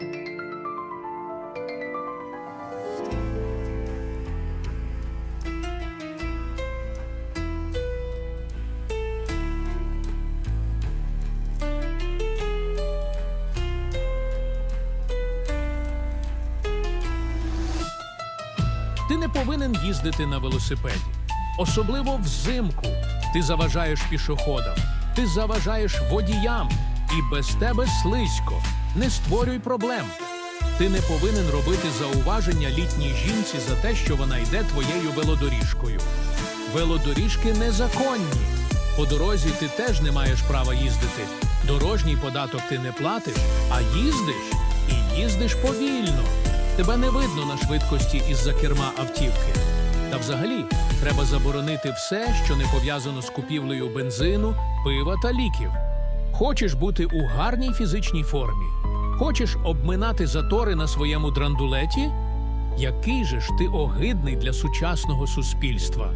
Ти не повинен їздити на велосипеді. Особливо взимку. Ти заважаєш пішоходам, ти заважаєш водіям, і без тебе слизько. Не створюй проблем. Ти не повинен робити зауваження літній жінці за те, що вона йде твоєю велодоріжкою. Велодоріжки незаконні. По дорозі ти теж не маєш права їздити. Дорожній податок ти не платиш, а їздиш і їздиш повільно. Тебе не видно на швидкості із-за керма автівки. Та взагалі треба заборонити все, що не пов'язано з купівлею бензину, пива та ліків. Хочеш бути у гарній фізичній формі? Хочеш обминати затори на своєму драндулеті? Який же ж ти огидний для сучасного суспільства?